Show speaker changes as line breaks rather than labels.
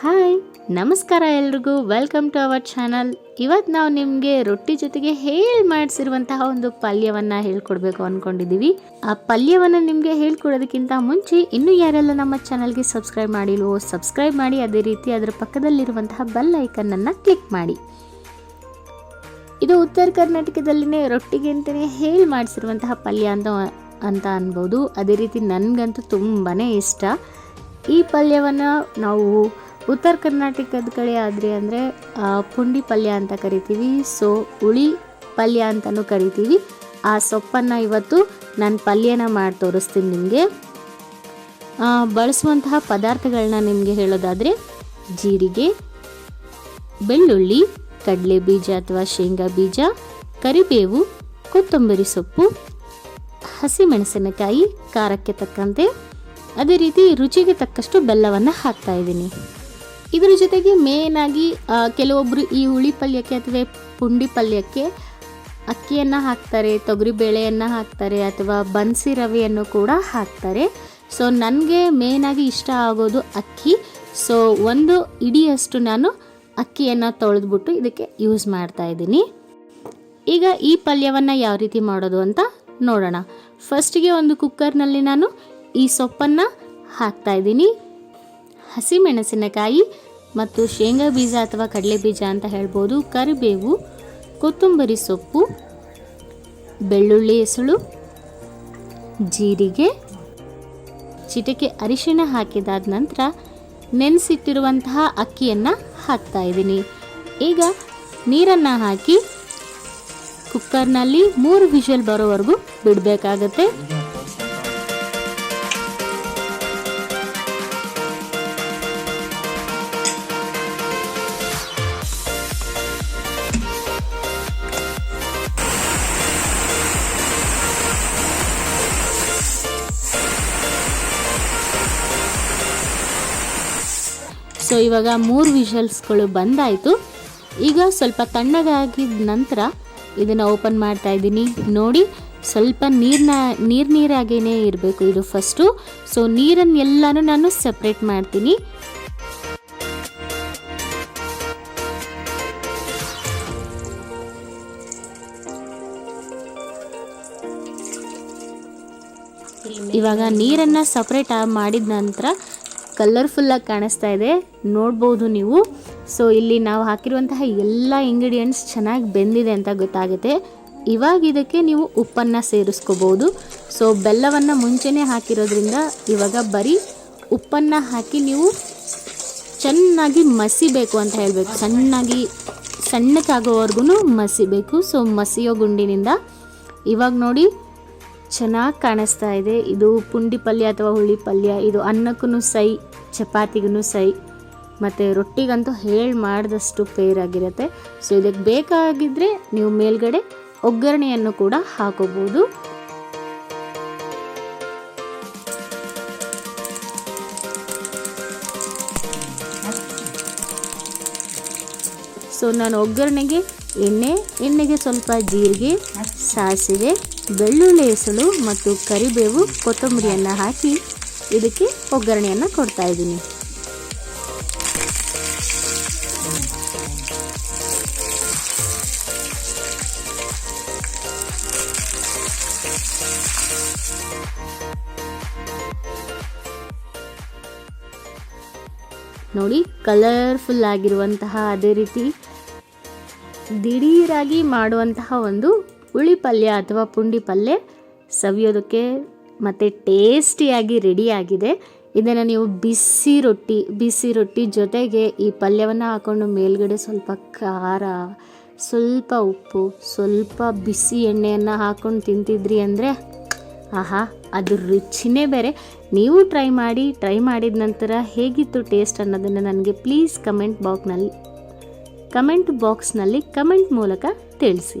Hi, ನಮಸ್ಕಾರ ಎಲ್ರಿಗೂ. Welcome to our channel ಇವತ್ತು ನಾವು ನಿಮಗೆ ರೊಟ್ಟಿ ಜೊತೆಗೆ ಹೇಳಿ ಮಾಡಿಸಿರುವಂತಹ ಒಂದು ಪಲ್ಯವನ್ನು ಹೇಳ್ಕೊಡ್ಬೇಕು ಅಂದ್ಕೊಂಡಿದ್ದೀವಿ ಆ ಪಲ್ಯವನ್ನು ನಿಮಗೆ ಹೇಳ್ಕೊಡೋದಕ್ಕಿಂತ ಮುಂಚೆ ಇನ್ನೂ ಯಾರೆಲ್ಲ ನಮ್ಮ ಚಾನಲ್ಗೆ ಸಬ್ಸ್ಕ್ರೈಬ್ ಮಾಡಿಲ್ವೋ ಸಬ್ಸ್ಕ್ರೈಬ್ ಮಾಡಿ, ಅದೇ ರೀತಿ ಅದರ ಪಕ್ಕದಲ್ಲಿರುವಂತಹ ಬೆಲ್ ಐಕನ್ನನ್ನು ಕ್ಲಿಕ್ ಮಾಡಿ. ಇದು ಉತ್ತರ ಕರ್ನಾಟಕದಲ್ಲಿನೇ ರೊಟ್ಟಿಗೆ ಅಂತಲೇ ಹೇಳಿ ಮಾಡಿಸಿರುವಂತಹ ಪಲ್ಯ ಅಂತ ಅಂತ ಅನ್ಬೋದು. ಅದೇ ರೀತಿ ನನಗಂತೂ ತುಂಬಾ ಇಷ್ಟ. ಈ ಪಲ್ಯವನ್ನು ನಾವು ಉತ್ತರ ಕರ್ನಾಟಕದ ಕಡೆ ಆದರೆ ಅಂದರೆ ಪುಂಡಿ ಪಲ್ಯ ಅಂತ ಕರಿತೀವಿ, ಸೊ, ಹುಳಿ ಪಲ್ಯ ಅಂತಲೂ ಕರಿತೀವಿ. ಆ ಸೊಪ್ಪನ್ನು ಇವತ್ತು ನಾನು ಪಲ್ಯನ ಮಾಡಿ ತೋರಿಸ್ತೀನಿ ನಿಮಗೆ. ಬಳಸುವಂತಹ ಪದಾರ್ಥಗಳನ್ನ ನಿಮಗೆ ಹೇಳೋದಾದರೆ, ಜೀರಿಗೆ, ಬೆಳ್ಳುಳ್ಳಿ ಕಡಲೆ ಬೀಜ ಅಥವಾ ಶೇಂಗಾ ಬೀಜ, ಕರಿಬೇವು, ಕೊತ್ತಂಬರಿ ಸೊಪ್ಪು, ಹಸಿಮೆಣಸಿನಕಾಯಿ, ಖಾರಕ್ಕೆ ತಕ್ಕಂತೆ. ಅದೇ ರೀತಿ ರುಚಿಗೆ ತಕ್ಕಷ್ಟು ಬೆಲ್ಲವನ್ನು ಹಾಕ್ತಾ ಇದ್ದೀನಿ. ಇದರ ಜೊತೆಗೆ ಮೇನಾಗಿ ಕೆಲವೊಬ್ಬರು ಈ ಹುಳಿ ಪಲ್ಯಕ್ಕೆ ಅಥವಾ ಪುಂಡಿ ಪಲ್ಯಕ್ಕೆ ಅಕ್ಕಿಯನ್ನು ಹಾಕ್ತಾರೆ, ತೊಗರಿ ಬೇಳೆಯನ್ನು ಹಾಕ್ತಾರೆ ಅಥವಾ ಬನ್ಸಿ ರವೆಯನ್ನು ಕೂಡ ಹಾಕ್ತಾರೆ. ಸೊ ನನಗೆ ಮೇನಾಗಿ ಇಷ್ಟ ಆಗೋದು ಅಕ್ಕಿ. ಸೊ ಒಂದು ಇಡಿಯಷ್ಟು ನಾನು ಅಕ್ಕಿಯನ್ನು ತೊಳೆದ್ಬಿಟ್ಟು ಇದಕ್ಕೆ ಯೂಸ್ ಮಾಡ್ತಾ ಇದ್ದೀನಿ. ಈಗ ಈ ಪಲ್ಯವನ್ನು ಯಾವ ರೀತಿ ಮಾಡೋದು ಅಂತ ನೋಡೋಣ. ಫಸ್ಟಿಗೆ ಒಂದು ಕುಕ್ಕರ್ನಲ್ಲಿ ನಾನು ಈ ಸೊಪ್ಪನ್ನು ಹಾಕ್ತಾ ಇದ್ದೀನಿ. ಹಸಿಮೆಣಸಿನಕಾಯಿ ಮತ್ತು ಶೇಂಗಾ ಬೀಜ ಅಥವಾ ಕಡಲೆ ಬೀಜ ಅಂತ ಹೇಳ್ಬೋದು. ಕರಿಬೇವು, ಕೊತ್ತಂಬರಿ ಸೊಪ್ಪು, ಬೆಳ್ಳುಳ್ಳಿ ಹೆಸಳು, ಜೀರಿಗೆ, ಚಿಟಿಕೆ ಅರಿಶಿಣ ಹಾಕಿದಾದ ನಂತರ ನೆನೆಸಿಟ್ಟಿರುವಂತಹ ಅಕ್ಕಿಯನ್ನು ಹಾಕ್ತಾ ಇದ್ದೀನಿ. ಈಗ ನೀರನ್ನು ಹಾಕಿ ಕುಕ್ಕರ್ನಲ್ಲಿ ಮೂರು ವಿಷಲ್ ಬರೋವರೆಗೂ ಬಿಡಬೇಕಾಗತ್ತೆ. ಸೊ ಇವಾಗ ಮೂರು ವಿಷಲ್ಸ್ಗಳು ಬಂದಾಯಿತು. ಈಗ ಸ್ವಲ್ಪ ತಣ್ಣಗಾಗಿದ ನಂತರ ಇದನ್ನು ಓಪನ್ ಮಾಡ್ತಾ ಇದ್ದೀನಿ. ನೋಡಿ, ಸ್ವಲ್ಪ ನೀರನ್ನ ನೀರು ನೀರಾಗೇ ಇರಬೇಕು ಇದು ಫಸ್ಟು ಸೊ ನೀರನ್ನೆಲ್ಲನೂ ನಾನು ಸಪ್ರೇಟ್ ಮಾಡ್ತೀನಿ. ಇವಾಗ ನೀರನ್ನು ಸಪ್ರೇಟ್ ಮಾಡಿದ ನಂತರ ಕಲರ್ಫುಲ್ಲಾಗಿ ಕಾಣಿಸ್ತಾ ಇದೆ. ನೋಡ್ಬೋದು ನೀವು. ಸೊ ಇಲ್ಲಿ ನಾವು ಹಾಕಿರುವಂತಹ ಎಲ್ಲ ಇಂಗ್ರೀಡಿಯೆಂಟ್ಸ್ ಚೆನ್ನಾಗಿ ಬೆಂದಿದೆ ಅಂತ ಗೊತ್ತಾಗುತ್ತೆ. ಇವಾಗ ಇದಕ್ಕೆ ನೀವು ಉಪ್ಪನ್ನು ಸೇರಿಸ್ಕೋಬೋದು. ಸೊ ಬೆಲ್ಲವನ್ನು ಮುಂಚೆನೇ ಹಾಕಿರೋದ್ರಿಂದ ಇವಾಗ ಬರೀ ಉಪ್ಪನ್ನು ಹಾಕಿ ನೀವು ಚೆನ್ನಾಗಿ ಮಸಿಬೇಕು ಅಂತ ಹೇಳಬೇಕು. ಸಣ್ಣಾಗಿ ಸಣ್ಣಕ್ಕಾಗೋವರೆಗೂ ಮಸಿಬೇಕು. ಸೊ ಮಸಿಯೋ ಗುಂಡಿನಿಂದ. ಇವಾಗ ನೋಡಿ ಚೆನ್ನಾಗಿ ಕಾಣಿಸ್ತಾ ಇದೆ. ಇದು ಪುಂಡಿ ಪಲ್ಯ ಅಥವಾ ಹುಳಿ ಪಲ್ಯ. ಇದು ಅನ್ನಕ್ಕೂ ಸೈ ಚಪಾತಿಗೂ ಸೈ. ಮತ್ತು ರೊಟ್ಟಿಗಂತೂ ಹೇಳಿ ಮಾಡಿದಷ್ಟು ಫೇರ್ ಆಗಿರುತ್ತೆ. ಸೊ ಇದಕ್ಕೆ ಬೇಕಾಗಿದ್ದರೆ ನೀವು ಮೇಲ್ಗಡೆ ಒಗ್ಗರಣೆಯನ್ನು ಕೂಡ ಹಾಕೋಬೋದು. ಸೊ ನಾನು ಒಗ್ಗರಣೆಗೆ ಎಣ್ಣೆ, ಎಣ್ಣೆಗೆ ಸ್ವಲ್ಪ ಜೀರಿಗೆ, ಸಾಸಿವೆ ಬೆಳ್ಳುಳ್ಳಿ ಹೆಸಳು ಮತ್ತು ಕರಿಬೇವು ಕೊತ್ತಂಬರಿಯನ್ನು ಹಾಕಿ ಇದಕ್ಕೆ ಒಗ್ಗರಣೆಯನ್ನು ಕೊಡ್ತಾ ಇದ್ದೀನಿ. ನೋಡಿ ಕಲರ್ಫುಲ್ ಆಗಿರುವಂತಹ ಅದೇ ರೀತಿ ದಿಢೀರಾಗಿ ಮಾಡುವಂತಹ ಒಂದು ಹುಳಿ ಪಲ್ಯ ಅಥವಾ ಪುಂಡಿ ಪಲ್ಯ ಸವಿಯೋದಕ್ಕೆ ಮತ್ತು ಟೇಸ್ಟಿಯಾಗಿ ರೆಡಿಯಾಗಿದೆ. ಇದನ್ನು ನೀವು ಬಿಸಿ ರೊಟ್ಟಿ ಬಿಸಿ ರೊಟ್ಟಿ ಜೊತೆಗೆ ಈ ಪಲ್ಯವನ್ನು ಹಾಕ್ಕೊಂಡು ಮೇಲ್ಗಡೆ ಸ್ವಲ್ಪ ಖಾರ, ಸ್ವಲ್ಪ ಉಪ್ಪು, ಸ್ವಲ್ಪ ಬಿಸಿ ಎಣ್ಣೆಯನ್ನು ಹಾಕ್ಕೊಂಡು ತಿಂತಿದ್ರಿ ಅಂದರೆ ಆಹಾ ಅದ್ರ ರುಚಿನೇ ಬೇರೆ. ನೀವು ಟ್ರೈ ಮಾಡಿ, ಟ್ರೈ ಮಾಡಿದ ನಂತರ ಹೇಗಿತ್ತು ಟೇಸ್ಟ್ ಅನ್ನೋದನ್ನು ನನಗೆ ಪ್ಲೀಸ್ ಕಮೆಂಟ್ ಬಾಕ್ನಲ್ಲಿ ಕಮೆಂಟ್ ಬಾಕ್ಸ್ನಲ್ಲಿ ಕಮೆಂಟ್ ಮೂಲಕ ತಿಳಿಸಿ.